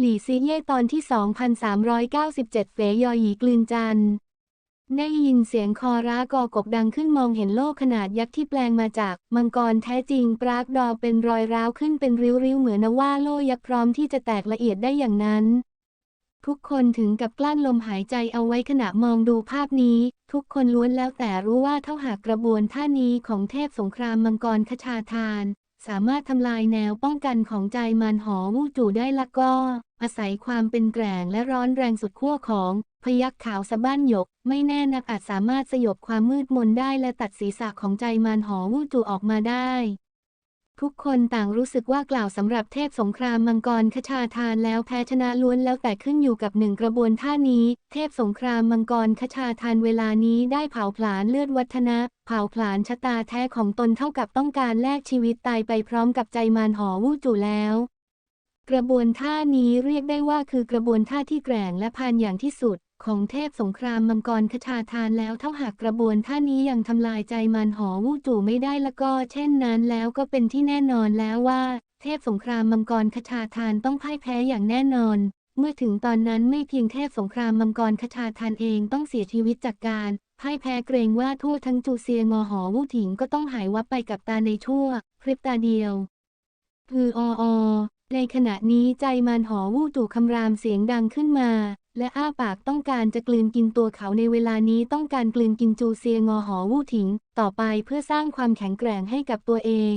หลี่ซีเย่ตอนที่ 2397 เฟยยอหยีกลืนจันได้ยินเสียงคอร้ากอกบดังขึ้นมองเห็นโลกขนาดยักษ์ที่แปลงมาจาก มังกรแท้จริง ปรากดอเป็นรอยร้าวขึ้นเป็นริ้วๆ เหมือนนว่าโลยักษ์พร้อมที่จะแตกละเอียดได้อย่างนั้น ทุกคนถึงกับกลั้นลมหายใจเอาไว้ขณะมองดูภาพนี้ ทุกคนล้วนแล้วแต่รู้ว่าเท่าหากกระบวนท่านี้ของเทพสงครามมังกรคชาทาน สามารถทำลายแนวป้องกันของใจมันหอวู้จู่ได้ละก็ อาศัยความเป็นแกร่งและร้อนแรงสุดขั้วของพยักขาวสะบ้านหยก ไม่แน่นักอาจสามารถสยบความมืดมนได้และตัดศีรษะของใจมันหอวู้จู่ออกมาได้ ทุกคนต่างรู้สึกว่ากล่าวสำหรับเทพสงครามมังกรคชาทานแล้วแพ้ชนะล้วนแล้วแต่ขึ้นอยู่กับหนึ่งกระบวนท่านี้ เทพสงครามมังกรคชาทานเวลานี้ได้เผาผลาญเลือดวัฒนะ เผาผลาญชะตาแท้ของตนเท่ากับต้องการแลกชีวิตตายไปพร้อมกับใจมารหอวู่จู่แล้ว กระบวนท่านี้เรียกได้ว่าคือกระบวนท่าที่แกร่งและพานอย่างที่สุด ของเทพสงครามมังกรคชาทานแล้วเท่าหากกระบวนท่านี้ยังทำลายใจมันหอวู่จู่ไม่ได้แล้วก็เช่นนั้นแล้วก็เป็นที่แน่นอนแล้วว่า เทพสงครามมังกรคชาทานต้องพ่ายแพ้อย่างแน่นอน เมื่อถึงตอนนั้นไม่เพียงเทพสงครามมังกรคชาทานเองต้องเสียชีวิตจากการพ่ายแพ้เกรงว่าทั่วทั้งจูเซียงอหอวู่ถิงก็ต้องหายวับไปกับตาในชั่วพริบตาเดียวพือออในขณะนี้ใจมันหอวู่จู่คำรามเสียงดังขึ้นมา และอ้าปากต้องการจะกลืนกินตัวเขาในเวลานี้ต้องการกลืนกินจูเซียงอหอวู่ถิง ต่อไปเพื่อสร้างความแข็งแกร่งให้กับตัวเอง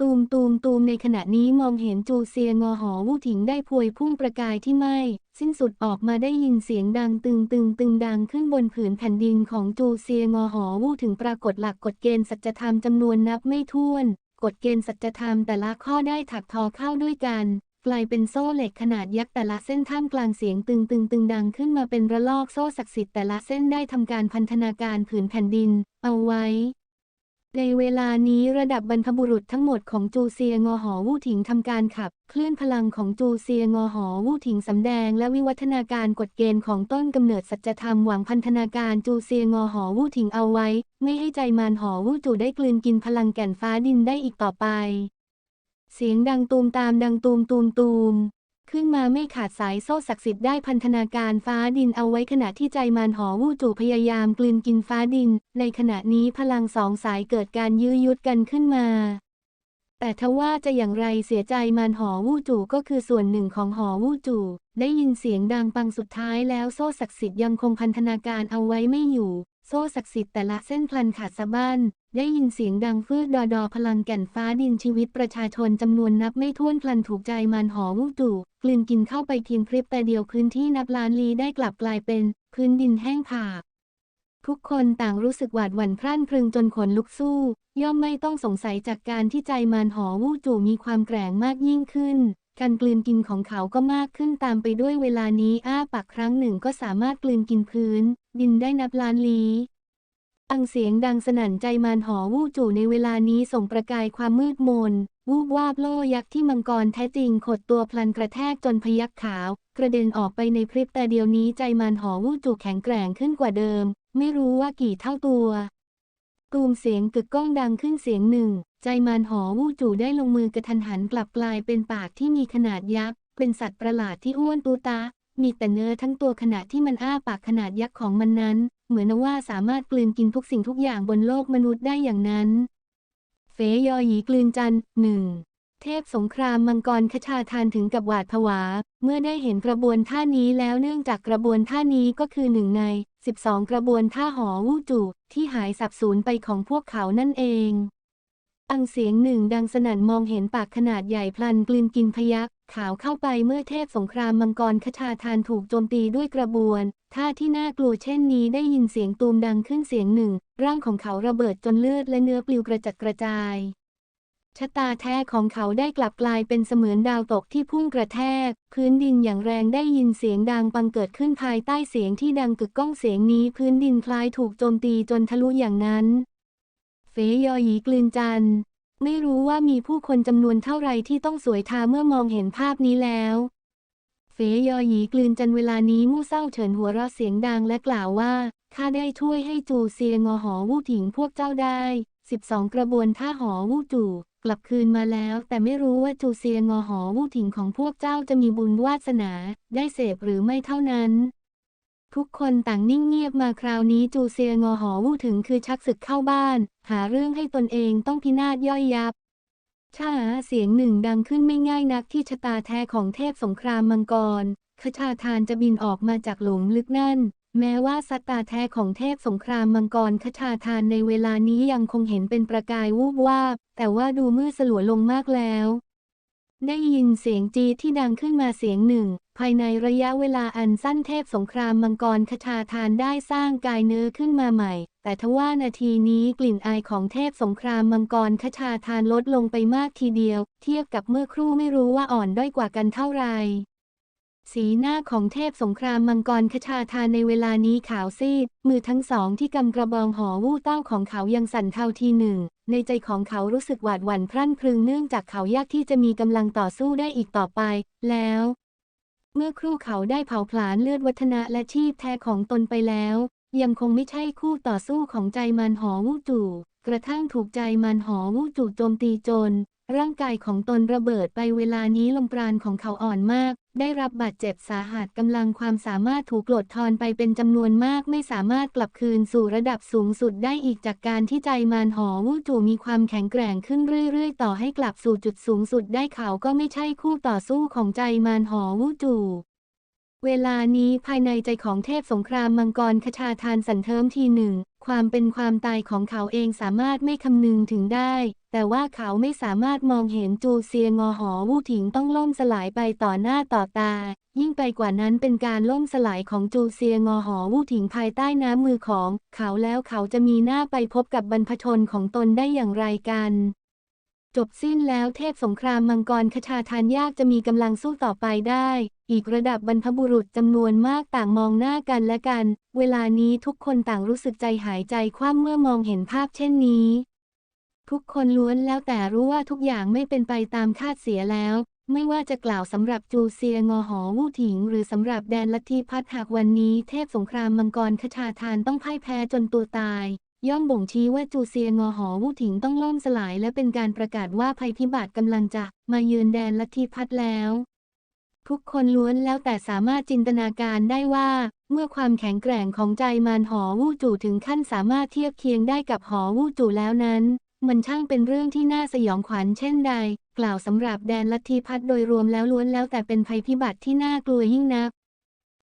ตูมตูมตูมในขณะนี้มองเห็นจูเซียงอหอวู่ถิงได้พวยพุ่งประกายที่ไหม้สิ้นสุดออกมาได้ยินเสียงดังตึงตึงตึงดังขึ้นบนผืนแผ่นดินของจูเซียงอหอวู่ถึงปรากฏหลักกฎเกณฑ์สัจธรรมจำนวนนับไม่ถ้วนกฎเกณฑ์สัจธรรมแต่ละข้อได้ถักทอเข้าด้วยกัน กลายเป็นโซ่เหล็กขนาดยักษ์แต่ละเส้นท่ามกลางเสียงตึงตึงตึงดังขึ้นมาเป็นระลอกโซ่ศักดิ์สิทธิ์แต่ละเส้นได้ทำการพันธนาการผืนแผ่นดิน เอาไว้ ในเวลานี้ระดับบรรพบุรุษทั้งหมดของจูเซียงอหอวู่ถิงทำการขับ เคลื่อนพลังของจูเซียงอหอวู่ถิงสำแดง และวิวัฒนาการกฎเกณฑ์ของต้นกำเนิดสัจธรรมหวังพันธนาการจูเซียงอหอวู่ถิงเอาไว้ ไม่ให้ใจมารหอวู่จูได้กลืนกินพลังแก่นฟ้าดินได้อีกต่อไป เสียงดังตูมตามดังตูมตูมตูม ขึ้นมาไม่ขาดสายโซ่ศักดิ์สิทธิ์ได้พันธนาการฟ้าดินเอาไว้ขณะที่ใจมารหอวู่จู่พยายามกลืนกินฟ้าดิน ในขณะนี้พลังสองสายเกิดการยื้อยุดกันขึ้นมา แต่ทว่าจะอย่างไรเสียใจมารหอวู่จู่ก็คือส่วนหนึ่งของหอวู่จู่ได้ยินเสียงดังปังสุดท้ายแล้วโซ่ศักดิ์สิทธิ์ยังคงพันธนาการเอาไว้ไม่อยู่ โซ่ศักดิ์สิทธิ์แต่ละเส้นพลันขาดสะบั้น ได้ยินเสียงดังฟืดดอดอพลังแก่นฟ้าดินชีวิตประชาชนจำนวนนับไม่ถ้วนพลันถูกใจมันหอวู่จู่กลืนกินเข้าไปเพียงพริบแต่เดียวพื้นที่นับล้านลีได้กลับกลายเป็น พื้นดินแห้งผากทุกคนต่างรู้สึกหวาดหวั่นพรั่นพรึงจนขนลุกสู้ ย่อมไม่ต้องสงสัยจากการที่ใจมารหอวู่จู่มีความแกร่งมากยิ่งขึ้น การกลืนกินของเขาก็มากขึ้นตามไปด้วยเวลานี้อ้าปากครั้งหนึ่งก็สามารถกลืนกินพื้น ดินได้นับล้านลี้ อังเสียงดังสนั่นใจมารหอวู่จู่ในเวลานี้ส่งประกายความมืดมน วูบวาบโล่ยักษ์ที่มังกรแท้จริงขดตัวพลันกระแทกจนพยักขาว กระเด็นออกไปในพริบแต่เดียวนี้ใจมารหอวู่จู่แข็งแกร่งขึ้นกว่าเดิม ไม่รู้ว่ากี่เท่าตัวตูมเสียงกึกก้องดังขึ้นเสียงหนึ่ง ใจมารหอวู่จู่ได้ลงมือกระทันหันกลับกลายเป็นปากที่มีขนาดยักษ์เป็นสัตว์ประหลาดที่อ้วนตูตามีแต่เนื้อทั้งตัวขณะที่มันอ้าปากขนาดยักษ์ของมันนั้น เหมือนว่าสามารถกลืนกินทุกสิ่งทุกอย่างบนโลกมนุษย์ได้อย่างนั้น เฟยยอหยีกลืนจันหนึ่งเทพสงครามมังกรคชาทานถึงกับหวาดผวา เมื่อได้เห็นกระบวนท่านี้แล้วเนื่องจากกระบวนท่านี้ก็คือหนึ่งใน 12 กระบวนท่าหอวู้จู่ที่หายสับสูญไปของพวกเขานั่นเอง อังเสียงหนึ่งดังสนั่นมองเห็นปากขนาดใหญ่พลันกลืนกินพยักขาวเข้าไปเมื่อเทพสงครามมังกรคชาทานถูกโจมตีด้วยกระบวนท่าที่น่ากลัวเช่นนี้ได้ยินเสียงตูมดังขึ้นเสียงหนึ่ง ร่างของเขาระเบิดจนเลือดและเนื้อปลิวกระจัดกระจาย ชะตาแท้ของเขาได้กลับกลายเป็นเสมือนดาวตกที่พุ่งกระแทก พื้นดินอย่างแรงได้ยินเสียงดังปังเกิดขึ้นภายใต้เสียงที่ดังกึกก้องเสียงนี้ พื้นดินคล้ายถูกโจมตีจนทะลุอย่างนั้น เฟยยอหยีกลืนจัน ไม่รู้ว่ามีผู้คนจำนวนเท่าไรที่ต้องสวยทาเมื่อมองเห็นภาพนี้แล้ว เฟยยอหยีกลืนจันเวลานี้มู่เศร้าเฉินหัวเราะเสียงดังและกล่าวว่าข้าได้ช่วยให้จูเซียงอหอวู่ถิงพวกเจ้าได้12กระบวนท่าหอวู่จูกลับคืนมาแล้ว แต่ไม่รู้ว่าจูเซียงอหอวู่ถิงของพวกเจ้าจะมีบุญวาสนาได้เสพหรือไม่เท่านั้น ทุกคนต่างนิ่งเงียบมาคราวนี้จูเซียงอหอวู่ถึงคือชักศึกเข้าบ้าน หาเรื่องให้ตนเองต้องพินาศย่อยยับช่าเสียงหนึ่งดังขึ้นไม่ง่ายนักที่ชะตาแท้ของเทพสงครามมังกรขชาทานจะบินออกมาจากหลุมลึกนั่น แม้ว่าสตาแท้ของเทพสงครามมังกรขชาทานในเวลานี้ยังคงเห็นเป็นประกายวูบวาบ แต่ว่าดูมืดสลัวลงมากแล้ว ได้ยินเสียงจีที่ดังขึ้นมาเสียงหนึ่ง ภายในระยะเวลาอันสั้นเทพสงครามมังกรคชาทานได้สร้างกายเนื้อขึ้นมาใหม่ แต่ทว่านาทีนี้กลิ่นอายของเทพสงครามมังกรคชาทานลดลงไปมากทีเดียว เทียบกับเมื่อครู่ไม่รู้ว่าอ่อนด้อยกว่ากันเท่าไหร่สีหน้าของเทพสงครามมังกรคชาทานในเวลานี้ขาวซีด มือทั้งสองที่กำกระบองหอวู่เต้าของเขายังสั่นเทาทีหนึ่ง ในใจของเขารู้สึกหวาดหวั่นพรั่นพรึงเนื่องจากเขายากที่จะมีกำลังต่อสู้ได้อีกต่อไป แล้ว เมื่อครู่เขาได้เผาผลาญเลือดวัฒนะและชีพแท้ของตนไปแล้ว ยังคงไม่ใช่คู่ต่อสู้ของใจมันหอวู้จู่กระทั่งถูกใจมันหอวู้จู่โจมตีจน ร่างกายของตนระเบิดไปเวลานี้ลมปราณของเขาอ่อนมาก ได้รับบาดเจ็บสาหัสกำลังความสามารถถูกกลดทอนไปเป็นจำนวนมากไม่สามารถกลับคืนสู่ระดับสูงสุดได้อีกจากการที่ใจมารหอวูจู่มีความแข็งแกร่งขึ้นเรื่อยๆ ต่อให้กลับสู่จุดสูงสุดได้เขาก็ไม่ใช่คู่ต่อสู้ของใจมารหอวูจู่เวลานี้ภายในใจของเทพสงครามมังกรคชาทานสันเทิมทีหนึ่ง ความเป็นความตายของเขาเองสามารถไม่คำนึงถึงได้ แต่ว่าเขาไม่สามารถมองเห็นจูเซียงอหอวู่ถิงต้องล่มสลายไปต่อหน้าต่อตา ยิ่งไปกว่านั้นเป็นการล่มสลายของจูเซียงอหอวู่ถิงภายใต้น้ำมือของ เขาแล้วเขาจะมีหน้าไปพบกับบรรพชนของตนได้อย่างไรกันจบสิ้นแล้วเทพสงครามมังกรคชาทานยากจะมีกำลังสู้ต่อไปได้ อีกระดับบรรพบุรุษจำนวนมากต่างมองหน้ากันและกัน เวลานี้ทุกคนต่างรู้สึกใจหายใจคว่ำเมื่อมองเห็นภาพเช่นนี้ ทุกคนล้วนแล้วแต่รู้ว่าทุกอย่างไม่เป็นไปตามคาดเสียแล้ว ไม่ว่าจะกล่าวสำหรับจูเซียงอหอวู่ถิง หรือสำหรับแดนลัทธิพัฒหากวันนี้เทพสงครามมังกรคชาทานต้องพ่ายแพ้จนตัวตาย ย่อมบ่งชี้ว่าจูเซียงอหอวู่ถิงต้องล่มสลาย และเป็นการประกาศว่าภัยพิบัติกำลังจะมาเยือนแดนลัทธิพัฒแล้วทุกคนล้วนแล้วแต่สามารถจินตนาการได้ว่า เมื่อความแข็งแกร่งของใจมารหอวู่จู่ถึงขั้นสามารถเทียบเคียงได้กับหอวู่จู่แล้วนั้น มันช่างเป็นเรื่องที่น่าสยองขวัญเช่นใด กล่าวสำหรับแดนลัทธิพัฒโดยรวมแล้วล้วนแล้วแต่เป็นภัยพิบัติที่น่ากลัวยิ่งนัก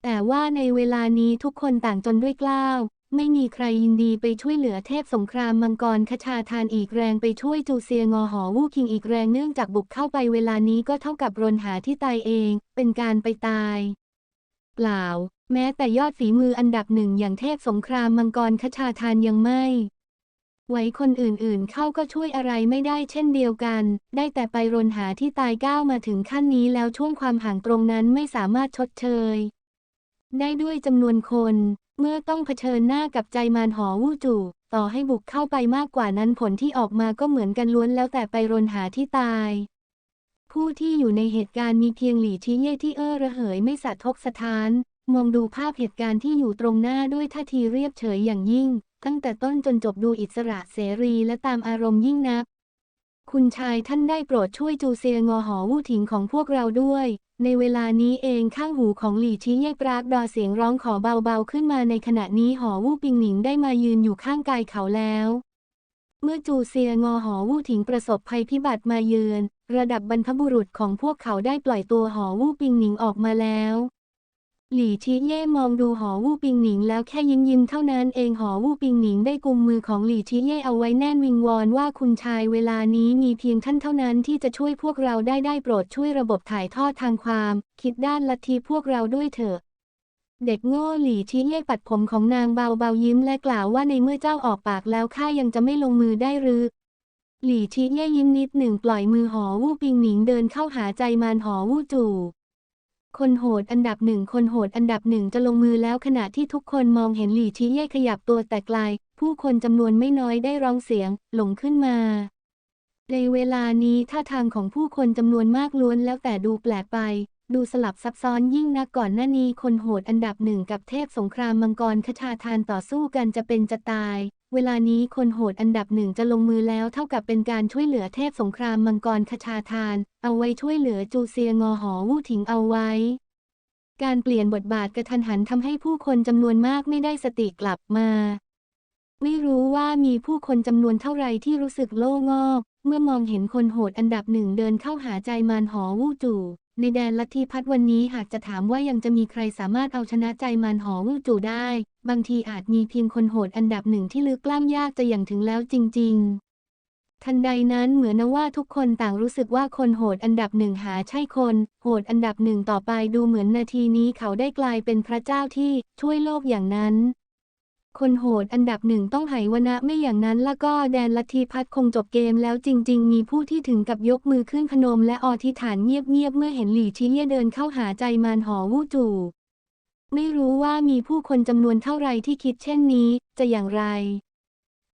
แต่ว่าในเวลานี้ทุกคนต่างจนด้วยกล้าว ไม่มีใครยินดีไปช่วยเหลือเทพสงครามมังกรคชาทานอีกแรงไปช่วยจูเซียงอหอวู่คิงอีกแรงเนื่องจากบุกเข้าไปเวลานี้ก็เท่ากับรนหาที่ตายเอง เป็นการไปตาย เปล่า แม้แต่ยอดฝีมืออันดับหนึ่งอย่างเทพสงครามมังกรคชาทานยังไม่ ไว้คนอื่นๆ เข้าก็ช่วยอะไรไม่ได้เช่นเดียวกัน ได้แต่ไปรนหาที่ตายก้าวมาถึงขั้นนี้แล้วช่วงความห่างตรงนั้นไม่สามารถชดเชย ได้ด้วยจำนวนคน เมื่อต้องเผชิญหน้ากับใจมารหอวู่จู่ต่อให้บุกเข้าไปมากกว่านั้นผลที่ออกมาก็เหมือนกันล้วนแล้วแต่ไปรนหาที่ตาย ผู้ที่อยู่ในเหตุการณ์มีเพียงหลี่ชี้เย่ที่เอ้อระเหยไม่สะทกสะท้าน มองดูภาพเหตุการณ์ที่อยู่ตรงหน้าด้วยท่าทีเรียบเฉยอย่างยิ่ง ตั้งแต่ต้นจนจบดูอิสระเสรีและตามอารมณ์ยิ่งนัก คุณชายท่านได้โปรดช่วยจูเซียงอหอวู่ถิงของพวกเราด้วย ในเวลานี้เองข้างหูของหลี่ชี้เย่ปรากดอเสียงร้องขอเบาๆขึ้นมาในขณะนี้หอวู่ปิงหนิงได้มายืนอยู่ข้างกายเขาแล้ว เมื่อจูเซียงอหอวู่ถิงประสบภัยพิบัติมาเยือน ระดับบรรพบุรุษของพวกเขาได้ปล่อยตัวหอวู่ปิงหนิงออกมาแล้ว หลี่ชี้เย่มองดูหอวู่ปิงหนิงแล้วแค่ยิ้มยิ้มเท่านั้นเองหอวู่ปิงหนิงได้กุมมือของหลี่ชี้เย่เอาไว้แน่นวิงวอนว่าคุณชายเวลานี้มีเพียงท่านเท่านั้นที่จะช่วยพวกเราได้ได้โปรดช่วยระบบถ่ายทอดทางความ คิดด้านลัทธิพวกเราด้วยเถอะ เด็กโง่หลี่ชี้เย่ปัดผมของนางเบาเบาๆยิ้มและกล่าวว่าในเมื่อเจ้าออกปากแล้วข้ายังจะไม่ลงมือได้หรือหลี่ชี้เย่ยิ้มนิดหนึ่งปล่อยมือหอวู่ปิงหนิงเดินเข้าหาใจมารหอวู่จู่ คนโหดอันดับหนึ่งคนโหดอันดับหนึ่งจะลงมือแล้วขณะที่ทุกคนมองเห็นหลี่ชี้เย่ขยับตัวแต่ไกล ผู้คนจำนวนไม่น้อยได้ร้องเสียง หลงขึ้นมา ในเวลานี้ท่าทางของผู้คนจำนวนมากล้วนแล้วแต่ดูแปลกไป ดูสลับซับซ้อนยิ่งนักก่อนหน้านี้คนโหดอันดับหนึ่งกับเทพสงครามมังกรคชาทานต่อสู้กันจะเป็นจะตาย เวลานี้คนโหดอันดับหนึ่งจะลงมือแล้วเท่ากับเป็นการช่วยเหลือเทพสงครามมังกรคชาทาน เอาไว้ช่วยเหลือจูเซียงอหอวู่ถิงเอาไว้ การเปลี่ยนบทบาทกระทันหันทำให้ผู้คนจำนวนมากไม่ได้สติกลับมา ไม่รู้ว่ามีผู้คนจำนวนเท่าไรที่รู้สึกโล่งอก เมื่อมองเห็นคนโหดอันดับหนึ่งเดินเข้าหาใจมารหอวู่จู่ ในแดนลัทธิพัฒน์วันนี้หากจะถามว่ายังจะมีใครสามารถเอาชนะใจมารหอวู่จู่ได้ บางทีอาจมีเพียงคนโหดอันดับหนึ่งที่ลึกกล้ามยากจะอย่างถึงแล้วจริง ๆ ทันใดนั้นเหมือนว่าทุกคนต่างรู้สึกว่าคนโหดอันดับหนึ่งหาใช่คน โหดอันดับหนึ่งต่อไปดูเหมือนนาทีนี้เขาได้กลายเป็นพระเจ้าที่ช่วยโลกอย่างนั้น คนโหดอันดับหนึ่งต้องไหวนะไม่อย่างนั้นแล้วก็แดนลัทธิพัฒคงจบเกมแล้วจริง ๆ มีผู้ที่ถึงกับยกมือขึ้นพนมและอธิษฐานเงียบ ๆ เมื่อเห็นหลี่ชิเย่เดินเข้าหาใจมารหอวู่จู่ไม่รู้ว่ามีผู้คนจำนวนเท่าไรที่คิดเช่นนี้ จะอย่างไร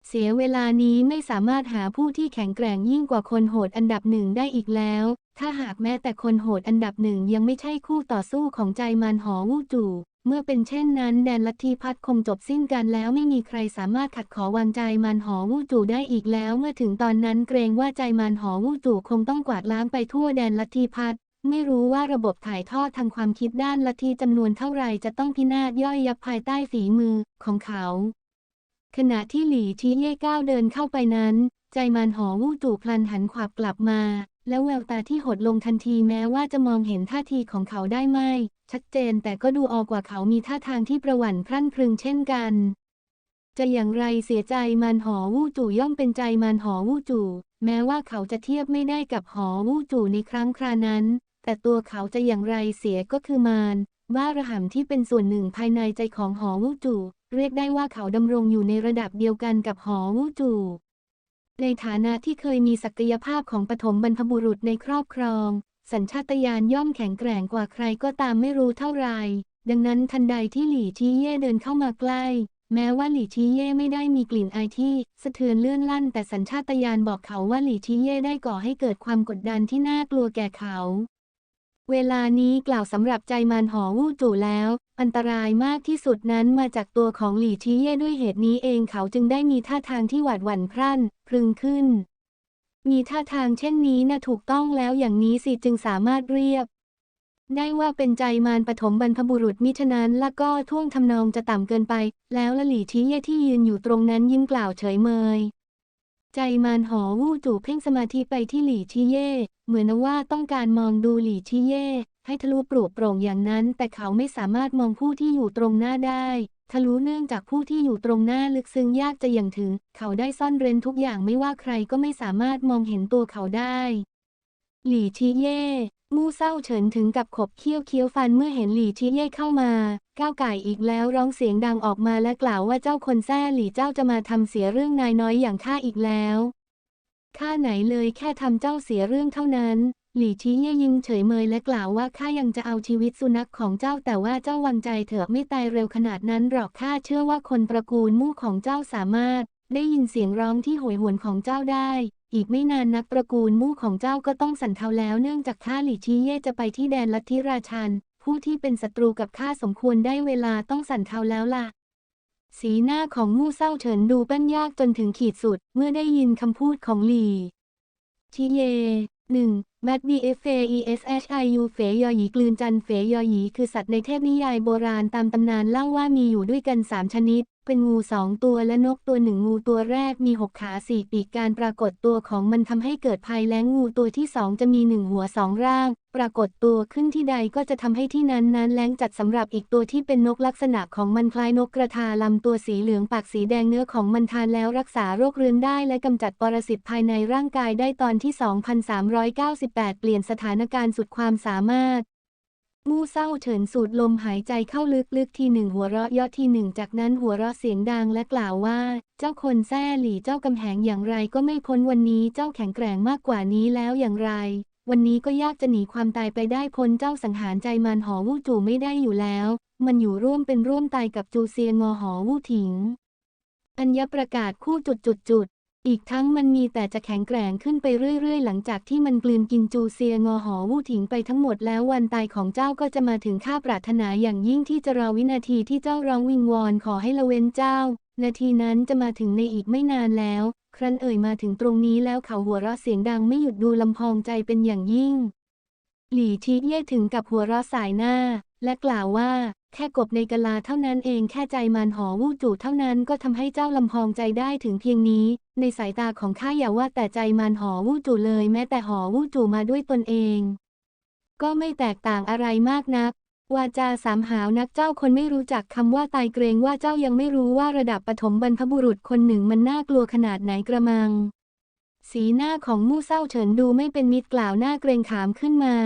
เสียเวลานี้ไม่สามารถหาผู้ที่แข็งแกร่งยิ่งกว่าคนโหดอันดับหนึ่งได้อีกแล้ว ถ้าหากแม้แต่คนโหดอันดับหนึ่งยังไม่ใช่คู่ต่อสู้ของใจมันหอวู่จู่ เมื่อเป็นเช่นนั้นแดนลัทธิพัฒน์คงจบสิ้นกันแล้วไม่มีใครสามารถขัดขอวางใจมันหอวู่จู่ได้อีกแล้ว เมื่อถึงตอนนั้นเกรงว่าใจมันหอวู่จู่คงต้องกวาดล้างไปทั่วแดนลัทธิพัฒน์ไม่รู้ว่าระบบถ่ายทอดทางความคิดด้านลัทธิจำนวนเท่าไหร่จะต้องพินาศย่อยยับภายใต้ฝีมือของเขา ขณะที่หลี่ชี้เย่ก้าวเดินเข้าไปนั้น ใจมันหอวู่จู่พลันหันขวับกลับมา แล้วแววตาที่หดลงทันทีแม้ว่าจะมองเห็นท่าทีของเขาได้ไม่ ชัดเจนแต่ก็ดูออกว่าเขามีท่าทางที่ประหวั่นพรั่นพรึงเช่นกัน จะอย่างไรเสียใจมันหอวู่จู่ย่อมเป็นใจมันหอวู่จู่แม้ว่าเขาจะเทียบไม่ได้กับหอวู่จู่ในครั้งครานั้น แต่ตัวเขาจะอย่างไรเสียก็คือมารว่าระห่ำที่เป็นส่วนหนึ่งภายในใจของหอวู่จู่เรียกได้ว่าเขาดำรงอยู่ในระดับเดียวกันกับหอวู่จู่ ในฐานะที่เคยมีศักยภาพของปฐมบรรพบุรุษในครอบครอง สัญชาตญาณย่อมแข็งแกร่งกว่าใครก็ตามไม่รู้เท่าไร ดังนั้นทันใดที่หลี่ชี้เย่เดินเข้ามาใกล้ แม้ว่าหลี่ชี้เย่ไม่ได้มีกลิ่นอายที่ สะเทือนเลื่อนลั่น แต่สัญชาตญาณบอกเขาว่าหลี่ชี้เย่ได้ก่อให้เกิดความกดดันที่น่ากลัวแก่เขา เวลานี้กล่าวสำหรับใจมันหอวู่จู่แล้ว อันตรายมากที่สุดนั้นมาจากตัวของหลี่ชี้เย่ด้วยเหตุนี้เองเขาจึงได้มีท่าทางที่หวาดหวั่นพรั่น พรึงขึ้น มีท่าทางเช่นนี้นะถูกต้องแล้วอย่างนี้สิจึงสามารถเรียกได้ว่าเป็นใจมารปฐมบรรพบุรุษมิฉะนั้นและก็ท่วงทำนองจะต่ำเกินไป แล้วละหลี่ชี้เย่ที่ยืนอยู่ตรงนั้นยิ้มกล่าวเฉยเมย ใจมารหอวู่จู่เพ่งสมาธิไปที่หลี่ชี้เย่ เหมือนว่าต้องการมองดูหลี่ชี้เย่ให้ทะลุปลุกโปร่งอย่างนั้น แต่เขาไม่สามารถมองผู้ที่อยู่ตรงหน้าได้ ทะลุเนื่องจากผู้ที่อยู่ตรงหน้าลึกซึ้งยากจะอย่างถึง เขาได้ซ่อนเร้นทุกอย่างไม่ว่าใครก็ไม่สามารถมองเห็นตัวเขาได้ หลี่ชีเย่มู่เศร้าเฉินถึงกับขบเคี้ยวเคี้ยวฟันเมื่อเห็นหลี่ชีเย่เข้ามา ก้าวไก่อีกแล้วร้องเสียงดังออกมาและกล่าวว่าเจ้าคนแท้หลี่เจ้าจะมาทำเสียเรื่องนายน้อยอย่างข้าอีกแล้ว ข้าไหนเลยแค่ทำเจ้าเสียเรื่องเท่านั้น หลี่ชี้เย่ยิงเฉยเมยและกล่าวว่าข้ายังจะเอาชีวิตสุนัขของเจ้าแต่ว่าเจ้าวางใจเถอะไม่ตายเร็วขนาดนั้นหรอกข้าเชื่อว่าคนตระกูลมู่ของเจ้าสามารถ ได้ยินเสียงร้องที่โหยหวนของเจ้าได้ อีกไม่นานนักตระกูลมู่ของเจ้าก็ต้องสั่นเทาแล้วเนื่องจากข้าหลี่ชี้เย่จะไปที่แดนลัทธิราชันผู้ที่เป็นศัตรูกับข้าสมควรได้เวลาต้องสั่นเทาแล้วล่ะ สีหน้าของมู่เศร้าเฉินดูปั้นยากจนถึงขีดสุด เมื่อได้ยินคำพูดของหลีทีเยหนึ่งแบดบีเอฟเอเอสเอชไอยูเฟยอหยีกลืนจันเฟยอหยีคือสัตว์ในเทพนิยายโบราณตามตำนานเล่าว่ามีอยู่ด้วยกันสามชนิด เป็นงูสองตัวและนกตัวหนึ่งงูตัวแรกมีหกขาสี่ปีกการปรากฏตัวของมันทำให้เกิดภัยแล้งงูตัวที่สองจะมีหนึ่งหัวสองร่าง ปรากฏตัวขึ้นที่ใดก็จะทำให้ที่นั้นนั้นแล้งจัดสำหรับอีกตัวที่เป็นนกลักษณะของมันคล้ายนกกระทาลำตัวสีเหลืองปากสีแดงเนื้อของมันทานแล้วรักษาโรคเรื้อนได้และกำจัดปรสิตภายในร่างกายได้ตอนที่ 2398 เปลี่ยนสถานการณ์สุดความสามารถ มู่เศร้าเฉินสูดลมหายใจเข้าลึกๆทีหนึ่งหัวเราะยาะทีหนึ่งจากนั้นหัวเราะเสียงดังและกล่าวว่า เจ้าคนแซ่หลี่เจ้ากำแหงอย่างไรก็ไม่พ้นวันนี้เจ้าแข็งแกร่งมากกว่านี้แล้วอย่างไร วันนี้ก็ยากจะหนีความตายไปได้พ้นเจ้าสังหารใจมันหอวู่จู่ไม่ได้อยู่แล้ว มันอยู่ร่วมเป็นร่วมตายกับจูเซียงอหอวู่ถิงอัญญประกาศคู่จุดจุดจุด อีกทั้งมันมีแต่จะแข็งแกร่งขึ้นไปเรื่อยๆ หลังจากที่มันกลืนกินจูเซียงอหอวู่ถิงไปทั้งหมดแล้ววันตายของเจ้าก็จะมาถึงข้าปรารถนาอย่างยิ่งที่จะรอวินาทีที่เจ้าร้องวิงวอนขอให้ละเว้นเจ้า นาทีนั้นจะมาถึงในอีกไม่นานแล้ว ครั้นเอ่ยมาถึงตรงนี้แล้วเขาหัวเราะเสียงดังไม่หยุดดูลำพองใจเป็นอย่างยิ่ง หลี่ชีเย่ถึงกับหัวเราะสายหน้า และกล่าวว่า แค่กบในกะลาเท่านั้นเองแค่ใจมันหอวู่จู่เท่านั้นก็ทำให้เจ้าลำพองใจได้ถึงเพียงนี้ ในสายตาของข้าอย่าว่าแต่ใจมันหอวู่จู่เลยแม้แต่หอวู่จู่มาด้วยตนเอง ก็ไม่แตกต่างอะไรมากนักวาจาสามหาวนักเจ้าคนไม่รู้จักคำว่าตายเกรงว่าเจ้ายังไม่รู้ว่าระดับปฐมบรรพบุรุษคนหนึ่งมันน่ากลัวขนาดไหนกระมัง สีหน้าของมู่เศร้าเฉินดูไม่เป็นมิตรกล่าวหน้าเกรงขามขึ้นมา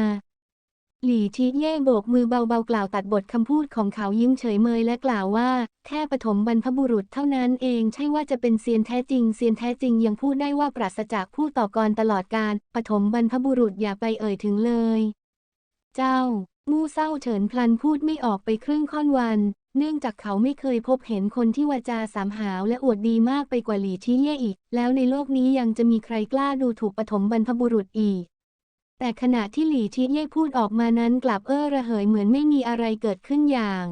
หลี่ชีเย่โบกมือเบาๆกล่าวตัดบทคำพูดของเขายิ้มเฉยเมยและกล่าวว่า แค่ปฐมบรรพบุรุษเท่านั้นเองใช่ว่าจะเป็นเซียนแท้จริงเซียนแท้จริงยังพูดได้ว่าปราศจากผู้ต่อกรตลอดการปฐมบรรพบุรุษอย่าไปเอ่ยถึงเลย เจ้า มู่เศร้าเฉินพลันพูดไม่ออกไปครึ่งค่อนวัน เนื่องจากเขาไม่เคยพบเห็นคนที่วาจาสามหาวและอวดดีมากไปกว่าหลี่ชีเย่อีก แล้วในโลกนี้ยังจะมีใครกล้าดูถูกปฐมบรรพบุรุษอีก แต่ขณะที่หลี่ชี้เย่พูดออกมานั้นกลับเอ้อระเหยเหมือนไม่มีอะไรเกิดขึ้นอย่าง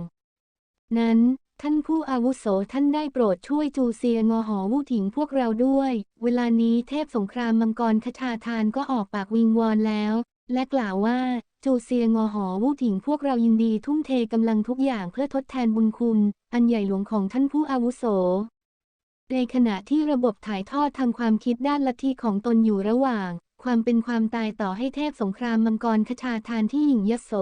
นั้นท่านผู้อาวุโสท่านได้โปรดช่วยจูเซียงอหอวู่ถิงพวกเราด้วย เวลานี้เทพสงครามมังกรคชาทานก็ออกปากวิงวอนแล้ว และกล่าวว่าจูเซียงอหอวู่ถิงพวกเรายินดีทุ่มเทกำลังทุกอย่างเพื่อทดแทนบุญคุณ อันใหญ่หลวงของท่านผู้อาวุโส ในขณะที่ระบบถ่ายทอดทางความคิดด้านลัทธิของตนอยู่ระหว่าง ความเป็นความตายต่อให้เทพสงครามมังกรคชาทานที่หญิงยโส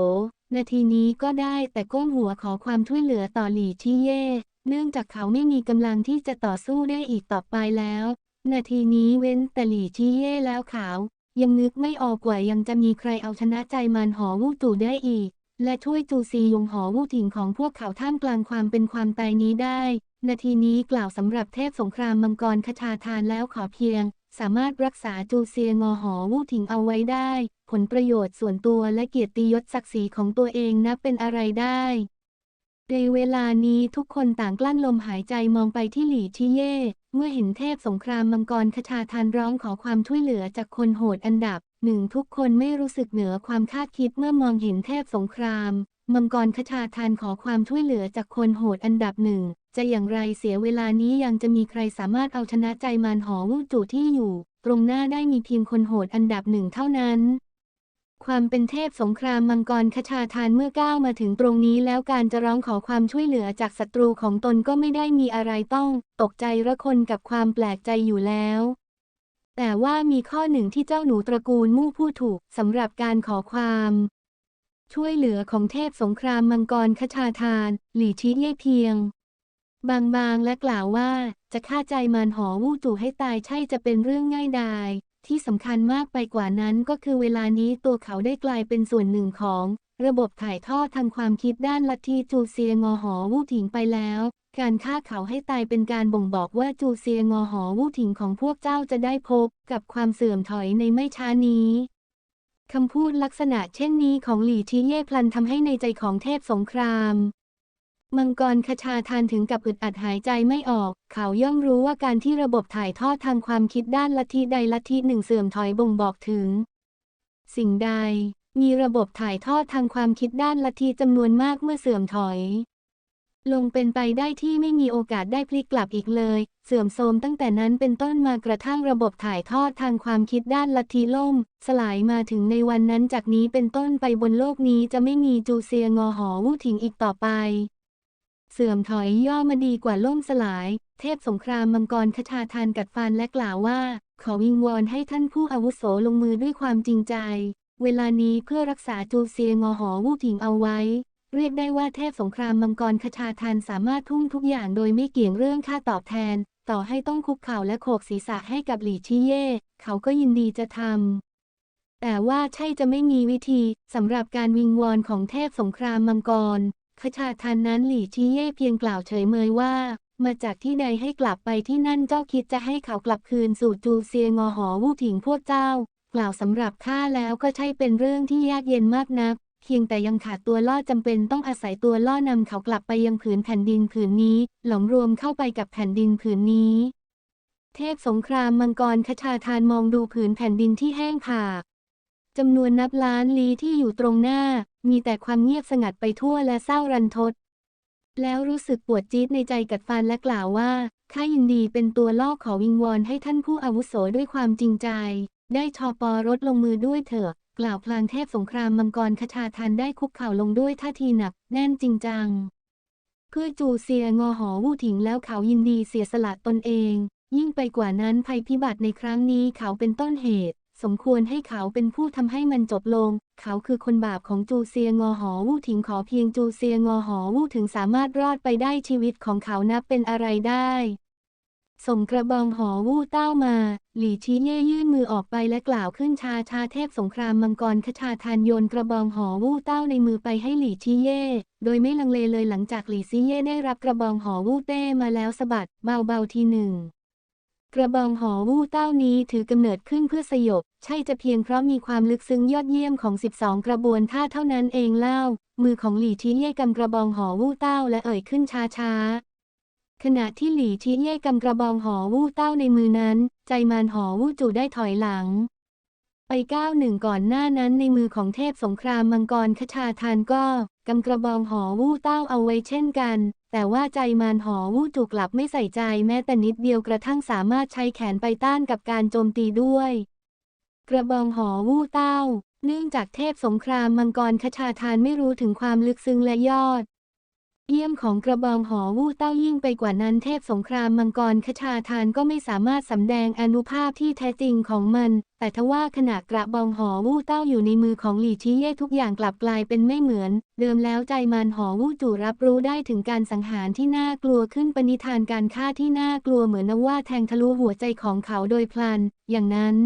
นาทีนี้ก็ได้แต่ก้มหัวขอความช่วยเหลือต่อหลี่ชี่เย่ เนื่องจากเขาไม่มีกำลังที่จะต่อสู้ได้อีกต่อไปแล้ว นาทีนี้เว้นแต่หลี่ชี่เย่แล้วขาว ยังนึกไม่ออกว่ายังจะมีใครเอาชนะใจมันหอวู่ตู่ได้อีก และช่วยจูซียงหอวู่ถิงของพวกเขาท่ามกลางความเป็นความตายนี้ได้ นาทีนี้กล่าวสำหรับเทพสงครามมังกรคชาทานแล้วขอเพียง สามารถรักษาจูเซียงอหอวู่ถิงเอาไว้ได้ ผลประโยชน์ส่วนตัวและเกียรติยศศักดิ์ศรีของตัวเองนับเป็นอะไรได้ในเวลานี้ทุกคนต่างกลั้นลมหายใจมองไปที่หลี่ชิเย่ เมื่อเห็นเทพสงครามมังกรคชาทานร้องขอความช่วยเหลือจากคนโหดอันดับหนึ่งทุกคนไม่รู้สึกเหนือความคาดคิดเมื่อมองเห็นเทพสงคราม มังกรคชาทานขอความช่วยเหลือจากคนโหดอันดับหนึ่ง จะอย่างไรเสียเวลานี้ยังจะมีใครสามารถเอาชนะใจมารหอวูจู่ที่อยู่ ตรงหน้าได้มีเพียงคนโหดอันดับหนึ่งเท่านั้น ความเป็นเทพสงครามมังกรคชาทานเมื่อก้าวมาถึงตรงนี้แล้วการจะร้องขอความช่วยเหลือจากศัตรูของตนก็ไม่ได้มีอะไรต้อง ตกใจระคนกับความแปลกใจอยู่แล้วแต่ว่ามีข้อหนึ่งที่เจ้าหนูตระกูลมู่พูดถูกสำหรับการขอความ ช่วยเหลือของเทพสงครามมังกรคชาทาน หลี่ชี้เย่เพียง บางๆและกล่าวว่าจะฆ่าใจมารหอวู่จู่ให้ตายใช่จะเป็นเรื่องง่ายดายที่สำคัญมากไปกว่านั้นก็คือเวลานี้ตัวเขาได้กลายเป็นส่วนหนึ่งของ ระบบถ่ายทอดทางความคิดด้านลัทธิจูเซียงอหอวู่ถิงไปแล้ว การฆ่าเขาให้ตายเป็นการบ่งบอกว่าจูเซียงอหอวู่ถิงของพวกเจ้าจะได้พบกับความเสื่อมถอยในไม่ช้านี้ คำพูดลักษณะเช่นนี้ของหลี่ชีเย่พลันทำให้ในใจของเทพสงคราม มังกรคชาทานถึงกับอึดอัดหายใจไม่ออก เขาย่อมรู้ว่าการที่ระบบถ่ายทอดทางความคิดด้านลัทธิใดลัทธิหนึ่งเสื่อมถอยบ่งบอกถึง สิ่งใด มีระบบถ่ายทอดทางความคิดด้านลัทธิจำนวนมากเมื่อเสื่อมถอย ลงเป็นไปได้ที่ไม่มีโอกาสได้พลิกกลับอีกเลย เสื่อมโทรมตั้งแต่นั้นเป็นต้นมากระทั่งระบบถ่ายทอดทางความคิดด้านลัทธิล่ม สลายมาถึงในวันนั้นจากนี้เป็นต้นไปบนโลกนี้จะไม่มีจูเซียงอหอวู่ถิงอีกต่อไป เสื่อมถอยย่อมาดีกว่าล่มสลาย เทพสงครามมังกรคชาทานกัดฟันและกล่าวว่า ขอวิงวอนให้ท่านผู้อาวุโสลงมือด้วยความจริงใจ เวลานี้เพื่อรักษาจูเซียงอหอวู่ถิงเอาไว้ เรียกได้ว่าเทพสงครามมังกรคชาทานสามารถทุ่มทุกอย่างโดยไม่เกี่ยงเรื่องค่าตอบแทน ต่อให้ต้องคุกเข่าและโขกศีรษะให้กับหลี่ชิเย่ เขาก็ยินดีจะทำ แต่ว่าใช่จะไม่มีวิธีสำหรับการวิงวอนของเทพสงครามมังกรคชาทานนั้นหลี่ชี้เย่เพียงกล่าวเฉยเมยว่า มาจากที่ใดให้กลับไปที่นั่นเจ้าคิดจะให้เขากลับคืนสู่จูเซียงอหอวู่ถิงพวกเจ้า กล่าวสำหรับข้าแล้วก็ใช่เป็นเรื่องที่ยากเย็นมากนัก เพียงแต่ยังขาดตัวล่อจำเป็นต้องอาศัยตัวล่อนำเขากลับไปยังผืนแผ่นดินผืนนี้ หลอมรวมเข้าไปกับแผ่นดินผืนนี้ เทพสงครามมังกรคชาทานมองดูผืนแผ่นดินที่แห้งผากจำนวนนับล้านลี้ที่อยู่ตรงหน้า มีแต่ความเงียบสงัดไปทั่วและเศร้ารันทด แล้วรู้สึกปวดจี๊ดในใจกัดฟันและกล่าวว่าข้ายินดีเป็นตัวล่อขอวิงวอนให้ท่านผู้อาวุโสด้วยความจริงใจ ได้ชอปอรถลงมือด้วยเถอะ กล่าวพลางเทพสงครามมังกรคชาทันได้คุกเข่าลงด้วยท่าทีหนักแน่นจริงจัง เพื่อจูเซียงอหอวู่ถิงแล้วเขายินดีเสียสละตนเอง ยิ่งไปกว่านั้นภัยพิบัติในครั้งนี้เขาเป็นต้นเหตุ สมควรให้เขาเป็นผู้ทำให้มันจบลง เขาคือคนบาปของจูเซียงอหอวู่ถิงขอเพียงจูเซียงอหอวู่ถึงสามารถรอดไปได้ชีวิตของเขานับเป็นอะไรได้ ส่งกระบองหอวู่เต้ามา หลี่ชี้เย่ยื่นมือออกไปและกล่าวขึ้นชาชาเทพสงครามมังกรคชาทานโยนกระบองหอวู่เต้าในมือไปให้หลี่ชี้เย่ โดยไม่ลังเลเลยหลังจากหลี่ชี้เย่ได้รับกระบองหอวู่เต้มาแล้วสะบัดเบาๆทีหนึ่งกระบองหอวู่เต้านี้ถือกำเนิดขึ้นเพื่อสยบ ใช่จะเพียงเพราะมีความลึกซึ้งยอดเยี่ยมของ 12 กระบวนท่าเท่านั้นเองเล่า มือของหลี่ชี้เย่กำกระบองหอวู่เต้าและเอ่ยขึ้นช้าๆ ขณะที่หลี่ชี้เย่กำกระบองหอวู่เต้าในมือนั้น ใจมารหอวู่จู่ได้ถอยหลัง ไปก้าวหนึ่งก่อนหน้านั้นในมือของเทพสงครามมังกรคชาทานก็กำกระบองหอวู่เต้าเอาไว้เช่นกัน แต่ว่าใจมารหอวู่จู่กลับไม่ใส่ใจแม้แต่นิดเดียวกระทั่งสามารถใช้แขนไปต้านกับการโจมตีด้วย กระบองหอวู่เต้า เนื่องจากเทพสงครามมังกรคชาทานไม่รู้ถึงความลึกซึ้งและยอด เยี่ยมของกระบองหอวู่เต้ายิ่งไปกว่านั้นเทพสงครามมังกรคชาทานก็ไม่สามารถสำแดงอนุภาพที่แท้จริงของมัน แต่ทว่าขณะกระบองหอวู่เต้าอยู่ในมือของหลี่ชี้เย่ทุกอย่างกลับกลายเป็นไม่เหมือน เดิมแล้วใจมันหอวู่จู่รับรู้ได้ถึงการสังหารที่น่ากลัวขึ้นปณิธานการฆ่าที่น่ากลัวเหมือนนว่าแทงทะลุหัวใจของเขาโดยพลัน อย่างนั้น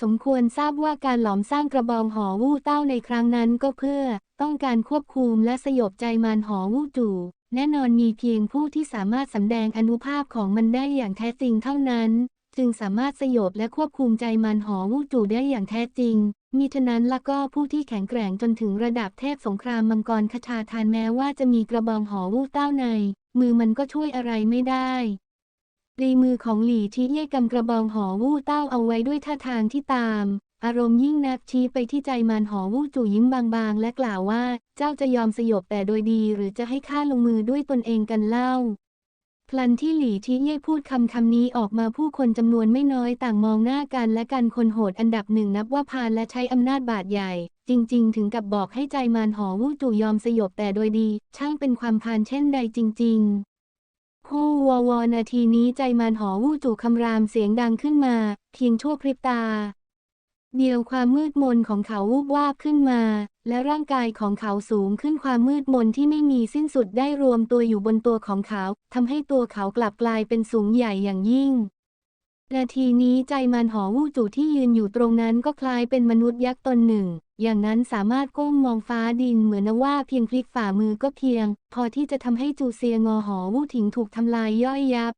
สมควรทราบว่าการหลอมสร้างกระบองหอวู่เต้าในครั้งนั้นก็เพื่อ ต้องการควบคุมและสยบใจมารหอวู่จู่แน่นอนมีเพียงผู้ที่สามารถสำแดงอนุภาพของมันได้อย่างแท้จริงเท่านั้น จึงสามารถสยบและควบคุมใจมารหอวู่จู่ได้อย่างแท้จริง มีฉะนั้นและก็ผู้ที่แข็งแกร่งจนถึงระดับเทพสงครามมังกรคชาทานแม้ว่าจะมีกระบองหอวู่เต้าใน มือมันก็ช่วยอะไรไม่ได้ รีมือของหลี่ชี้เย่กำกระบองหอวู่เต้าเอาไว้ด้วยท่าทางที่ตาม อารมณ์ยิ่งนักชี้ไปที่ใจมันหอวู่จู่ยิ้มบางๆ และกล่าวว่า เจ้าจะยอมสยบแต่โดยดี หรือจะให้ข้าลงมือด้วยตนเองกันเล่า พลันที่หลี่ชี้เย่พูดคำคำนี้ออกมาผู้คนจำนวนไม่น้อยต่างมองหน้ากันและกันคนโหดอันดับหนึ่งนับว่าพานและใช้อำนาจบาดใหญ่ จริง ๆ ถึงกับบอกให้ใจมันหอวู่จู่ยอมสยบแต่โดยดี ช่างเป็นความพานเช่นใดจริง ๆ ฮวอวอนาทีนี้ใจมันหอวู้จู่คำรามเสียงดังขึ้นมา เพียงชั่วพริบตา เดียวความมืดมนของเขาวูบวาบขึ้นมา และร่างกายของเขาสูงขึ้นความมืดมนที่ไม่มีสิ้นสุดได้รวมตัวอยู่บนตัวของเขาทำให้ตัวเขากลับกลายเป็นสูงใหญ่อย่างยิ่ง นาทีนี้ใจมันหอวู่จู่ที่ยืนอยู่ตรงนั้นก็คล้ายเป็นมนุษย์ยักษ์ตนหนึ่ง อย่างนั้นสามารถก้มมองฟ้าดินเหมือนว่าเพียงพลิกฝ่ามือก็เพียง พอที่จะทำให้จูเซียงอหอวู่ถิงถูกทำลายย่อยยับ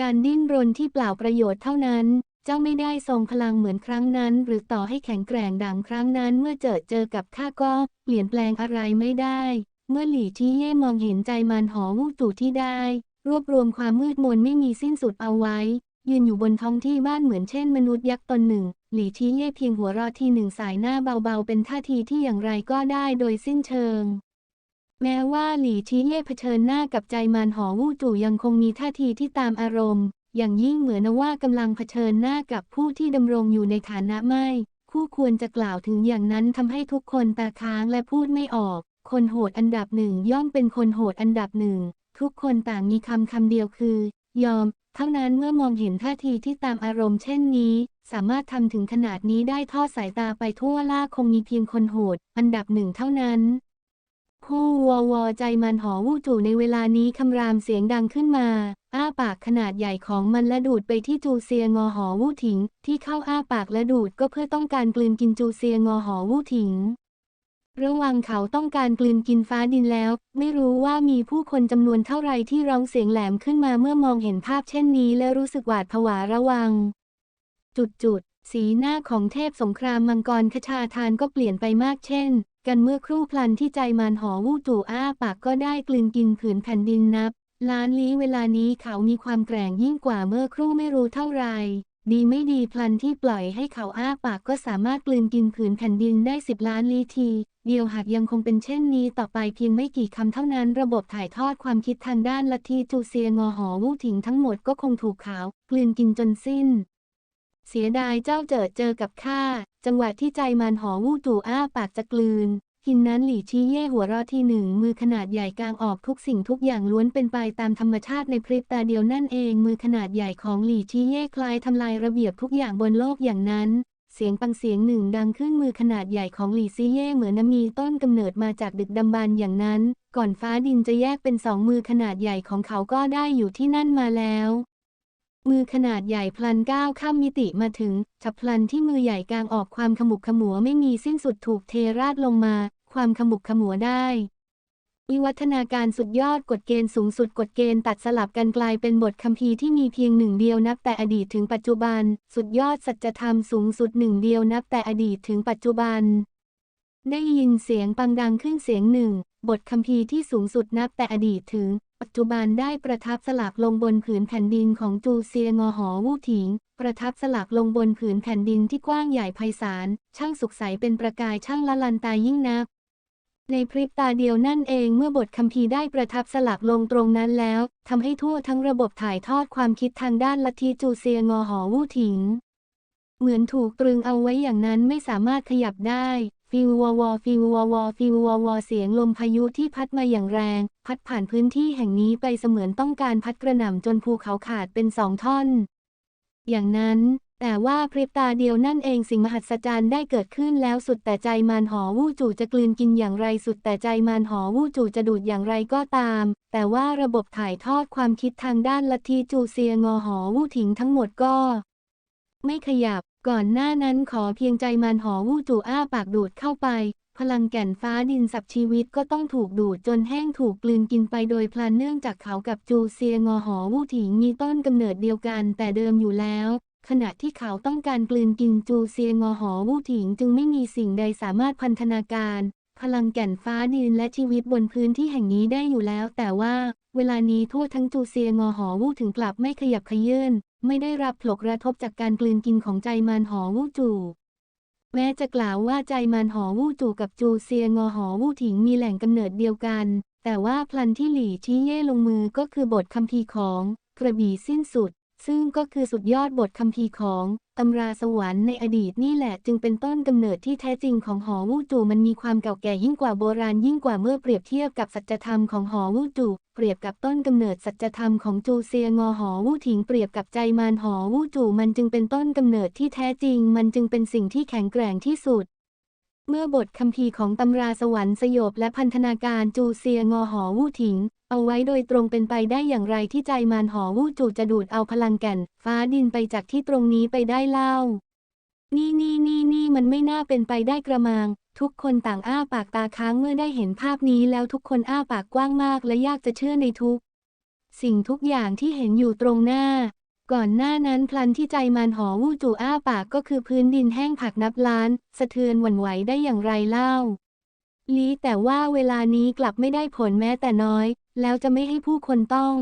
การดิ้นรนที่เปล่าประโยชน์เท่านั้น เจ้าไม่ได้ทรงพลังเหมือนครั้งนั้น หรือต่อให้แข็งแกร่งดังครั้งนั้น เมื่อเจอเจอกับข้าก็เปลี่ยนแปลงอะไรไม่ได้ เมื่อหลี่ที่เย่มองเห็นใจมันหอวู่จู่ที่ได้ รวบรวมความมืดมนไม่มีสิ้นสุดเอาไว้ ยืนอยู่บนท้องที่บ้านเหมือนเช่นมนุษย์ยักษ์ตนหนึ่ง หลี่ชี้เย่เพียงหัวเราะทีหนึ่งสายหน้าเบาๆ เป็นท่าทีที่อย่างไรก็ได้โดยสิ้นเชิง แม้ว่าหลี่ชี้เย่เผชิญหน้ากับใจมารหอวู่จู่ยังคงมีท่าทีที่ตามอารมณ์ อย่างยิ่งเหมือนว่ากำลังเผชิญหน้ากับผู้ที่ดำรงอยู่ในฐานะไม่ คู่ควรจะกล่าวถึงอย่างนั้นทำให้ทุกคนตาค้างและพูดไม่ออก คนโหดอันดับหนึ่งย่อมเป็นคนโหดอันดับหนึ่งทุกคนต่างมีคำคำเดียวคือ ยอม เท่านั้นเมื่อมองเห็นท่าทีที่ตามอารมณ์เช่นนี้ สามารถทำถึงขนาดนี้ได้ทอดสายตาไปทั่วล่าคงมีเพียงคนโหด อันดับหนึ่งเท่านั้นฮู้วอวอใจมันหอวู่จู่ในเวลานี้คำรามเสียงดังขึ้นมา อ้าปากขนาดใหญ่ของมันและดูดไปที่จูเซียงอหอวู่ถิง ที่เข้าอ้าปากและดูดก็เพื่อต้องการกลืนกินจูเซียงอหอวู่ถิง ระวังเขาต้องการกลืนกินฟ้าดินแล้ว ไม่รู้ว่ามีผู้คนจำนวนเท่าไรที่ร้องเสียงแหลมขึ้นมาเมื่อมองเห็นภาพเช่นนี้และรู้สึกหวาดผวาระวัง จุดจุดสีหน้าของเทพสงครามมังกรคชาทานก็เปลี่ยนไปมากเช่น กันเมื่อครู่พลันที่ใจมันหอวู่จู่อ้าปากก็ได้กลืนกินผืนแผ่นดินนับ ล้านลี้เวลานี้เขามีความแกร่งยิ่งกว่าเมื่อครู่ไม่รู้เท่าไร ดีไม่ดีพลันที่ปล่อยให้เขาอ้าปากก็สามารถกลืนกินผืนแผ่นดินได้สิบล้านลีที เดียวหากยังคงเป็นเช่นนี้ต่อไปเพียงไม่กี่คำเท่านั้น ระบบถ่ายทอดความคิดทางด้านลัทธิจูเซียงอหอวู่ถิงทั้งหมดก็คงถูกขาวกลืนกินจนสิ้น เสียดายเจ้าเจิดเจอกับข้าจังหวะที่ใจมันหอวู่จู่อ้าปากจะกลืน กินนั้นหลี่ชี้เย่หัวเราะทีหนึ่งมือขนาดใหญ่กลางออกทุกสิ่งทุกอย่างล้วนเป็นไปตามธรรมชาติในพริบตาเดียวนั่นเองมือขนาดใหญ่ของหลี่ชี้เย่คลายทำลายระเบียบทุกอย่างบนโลกอย่างนั้น เสียงปังเสียงหนึ่งดังขึ้นมือขนาดใหญ่ของหลี่ซีเย่เหมือนมีต้นกำเนิดมาจากดึกดำบรรอย่างนั้น ก่อนฟ้าดินจะแยกเป็นสองมือขนาดใหญ่ของเขาก็ได้อยู่ที่นั่นมาแล้ว มือขนาดใหญ่พลันก้าวข้ามมิติมาถึงฉับพลันที่มือใหญ่กลางออกความขมุกขมัวไม่มีสิ้นสุดถูกเทราดลงมา ความขมุกขมัวได้วิวัฒนาการสุดยอดกฎเกณฑ์สูงสุดกฎเกณฑ์ตัดสลับกันกลายเป็นบทคัมภีร์ที่มีเพียงหนึ่งเดียวนับแต่อดีตถึงปัจจุบัน สุดยอดสัจธรรมสูงสุดหนึ่งเดียวนับแต่อดีตถึงปัจจุบัน ได้ยินเสียงปังดังขึ้นเสียงหนึ่ง บทคัมภีร์ที่สูงสุดนับแต่อดีตถึง ปัจจุบันได้ประทับสลักลงบนผืนแผ่นดินของจูเซียงอหอวู่ถิง ประทับสลักลงบนผืนแผ่นดินที่กว้างใหญ่ไพศาล ช่างสุขใสเป็นประกายช่างละลันตายิ่งนัก ในพริบตาเดียวนั่นเองเมื่อบทคัมภีร์ได้ประทับสลักลงตรงนั้นแล้วทำให้ทั่วทั้งระบบถ่ายทอดความคิดทางด้านลัทธิจูเซียงอหอวู่ถิง เหมือนถูกตรึงเอาไว้อย่างนั้นไม่สามารถขยับได้ ฟิววอวอฟิววอวอฟิววอวอเสียงลมพายุที่พัดมาอย่างแรง พัดผ่านพื้นที่แห่งนี้ไปเสมือนต้องการพัดกระหน่ำจนภูเขาขาดเป็นสองท่อน อย่างนั้น แต่ว่าพริบตาเดียวนั่นเองสิ่งมหัศจรรย์ได้เกิดขึ้นแล้วสุดแต่ใจมารหอวู่จู่จะกลืนกินอย่างไรสุดแต่ใจมารหอวู่จู่จะดูดอย่างไรก็ตาม แต่ว่าระบบถ่ายทอดความคิดทางด้านลัทธิจูเซียงอหอวู่ถิงทั้งหมดก็ ไม่ขยับ ก่อนหน้านั้นขอเพียงใจมันหอวู่จู่อ้าปากดูดเข้าไป พลังแก่นฟ้าดินสับชีวิตก็ต้องถูกดูดจนแห้งถูกกลืนกินไปโดยพลันเนื่องจากเขากับจูเซียงอหอวู่ถิงมีต้นกำเนิดเดียวกันแต่เดิมอยู่แล้ว ขณะที่เขาต้องการกลืนกินจูเซียงอหอวู่ถิงจึงไม่มีสิ่งใดสามารถพันธนาการ พลังแก่นฟ้าดินและชีวิตบนพื้นที่แห่งนี้ได้อยู่แล้ว แต่ว่า เวลานี้ทั่วทั้งจูเซียงอหอวู่ถึงกลับไม่ขยับขยื่น ไม่ได้รับผลกระทบจากการกลืนกินของใจมานหอวู้จู แม้จะกล่าวว่าใจมานหอวู้จูกับจูเซียงอหอวู่ถิงมีแหล่งกำเนิดเดียวกัน แต่ว่าพลันที่หลี่ชี้เย่ลงมือก็คือบทคัมภีร์ของ กระบี่สิ้นสุด ซึ่งก็คือสุดยอดบทคัมภีร์ของ ตำราสวรรค์ในอดีตนี่แหละจึงเป็นต้นกำเนิดที่แท้จริงของหอวูจู่มันมีความเก่าแก่ยิ่งกว่าโบราณยิ่งกว่าเมื่อเปรียบเทียบกับสัจธรรมของหอวูจู่เปรียบกับต้นกำเนิดสัจธรรมของจูเซียงอหอวู่ถิงเปรียบกับใจมารหอวูจู่มันจึงเป็นต้นกำเนิดที่แท้จริง มันจึงเป็นสิ่งที่แข็งแกร่งที่สุด เมื่อบทคัมภีร์ของตำราสวรรค์สยบและพันธนาการจูเซียงอหอวู่ถิง เอาไว้โดยตรงเป็นไปได้อย่างไรที่ใจมารหอวู่จูจะดูดเอาพลังแก่น ฟ้าดินไปจากที่ตรงนี้ไปได้เล่า นี่นี่นี่นี่มันไม่น่าเป็นไปได้กระมัง ทุกคนต่างอ้าปากตาค้างเมื่อได้เห็นภาพนี้แล้วทุกคนอ้าปากกว้างมากและยากจะเชื่อในทุก สิ่งทุกอย่างที่เห็นอยู่ตรงหน้า ก่อนหน้านั้นพลันที่ใจมันหอวู่จู่อ้าปากก็คือพื้นดินแห้งผักนับล้าน สะเทือนหวั่นไหวได้อย่างไรเล่า ลีแต่ว่าเวลานี้กลับไม่ได้ผลแม้แต่น้อย แล้วจะไม่ให้ผู้คนต้อง